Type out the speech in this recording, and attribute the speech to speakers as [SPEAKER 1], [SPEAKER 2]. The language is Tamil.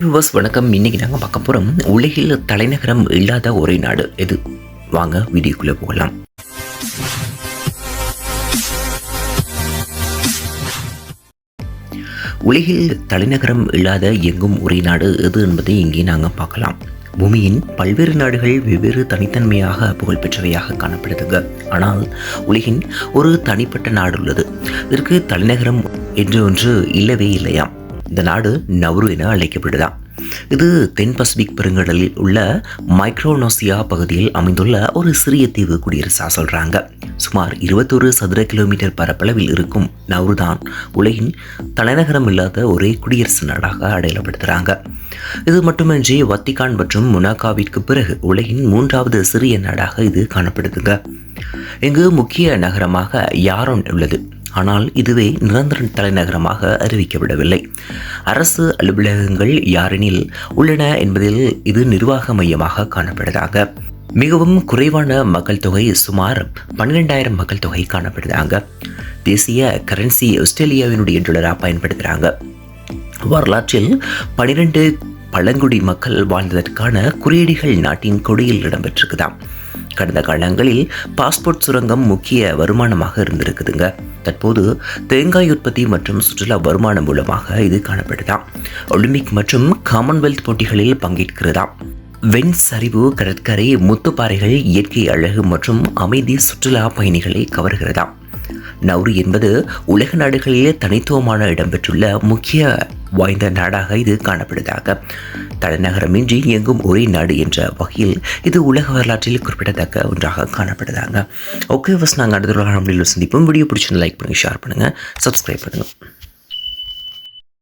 [SPEAKER 1] வணக்கம். இன்னைக்கு நாங்கள் பார்க்க போகிறோம் உலகில் தலைநகரம் இல்லாத ஒரே நாடு எது? வாங்க வீடியோக்குள்ளே போகலாம். உலகில் தலைநகரம் இல்லாத எங்கும் ஒரே நாடு எது என்பதை இங்கே நாங்கள் பார்க்கலாம். பூமியின் பல்வேறு நாடுகள் வெவ்வேறு தனித்தன்மையாக புகழ்பெற்றவையாக காணப்படுதுங்க. ஆனால் உலகின் ஒரு தனிப்பட்ட நாடு உள்ளது. இதற்கு தலைநகரம் என்று ஒன்று இல்லவே இல்லையாம். இந்த நாடு நவ்ரு என அழைக்கப்படுதாம் இது தென் பசிபிக் பெருங்கடலில் உள்ள மைக்ரோனோசியா பகுதியில் அமைந்துள்ள ஒரு சிறிய தீவு குடியரசா சொல்றாங்க. சுமார் இருபத்தொரு சதுர கிலோமீட்டர் பரப்பளவில் இருக்கும் நவ்ருதான் உலகின் தலைநகரம் இல்லாத ஒரே குடியரசு நாடாக அடையாளப்படுத்துகிறாங்க இது மட்டுமின்றி வத்திகான் மற்றும் முனாகாவிற்கு பிறகு உலகின் மூன்றாவது சிறிய நாடாக இது காணப்படுதுங்க. இங்கு முக்கிய நகரமாக யாரோன் உள்ளது? ஆனால் இதுவே நிரந்தர தலைநகரமாக அறிவிக்கப்படவில்லை. அரசு அலுவலகங்கள் யாரெனில் உள்ளன என்பதில் இது நிர்வாக மையமாக காணப்படுதாங்க மிகவும் குறைவான மக்கள் தொகை சுமார் பன்னிரெண்டாயிரம் மக்கள் தொகை காணப்படுதாங்க தேசிய கரன்சி ஆஸ்திரேலியாவினுடைய டாலராக பயன்படுத்துகிறாங்க வரலாற்றில் பனிரெண்டு பழங்குடி மக்கள் வாழ்ந்ததற்கான குறியீடுகள் நாட்டின் கொடியில் இடம்பெற்றிருக்குதாம். கடந்த காலங்களில் பாஸ்போர்ட் சுரங்கம் முக்கிய வருமானமாக இருந்திருக்குதுங்க. தற்போது தேங்காய் உற்பத்தி மற்றும் சுற்றுலா வருமானம் மூலமாக இது காணப்படுதாம் ஒலிம்பிக் மற்றும் காமன்வெல்த் போட்டிகளில் பங்கேற்கிறதாம் வெண் சரிவு கடற்கரை முத்துப்பாறைகள் இயற்கை அழகு மற்றும் அமைதி சுற்றுலா பயணிகளை கவர்கிறதாம் நௌரி என்பது உலக நாடுகளிலே தனித்துவமான இடம்பெற்றுள்ள முக்கிய வாய்ந்த நாடாக இது காணப்படுவதாக. தலைநகரமின்றி எங்கும் ஒரே நாடு என்ற வகையில் இது உலக வரலாற்றில் குறிப்பிடத்தக்க ஒன்றாக காணப்படுதாங்க ஓகே ஃபஸ்ட் நாங்கள் அடுத்த ஒரு சந்திப்போம் வீடியோ பிடிச்சிருந்து லைக் பண்ணுங்கள் ஷேர் பண்ணுங்கள் சப்ஸ்கிரைப் பண்ணுங்கள்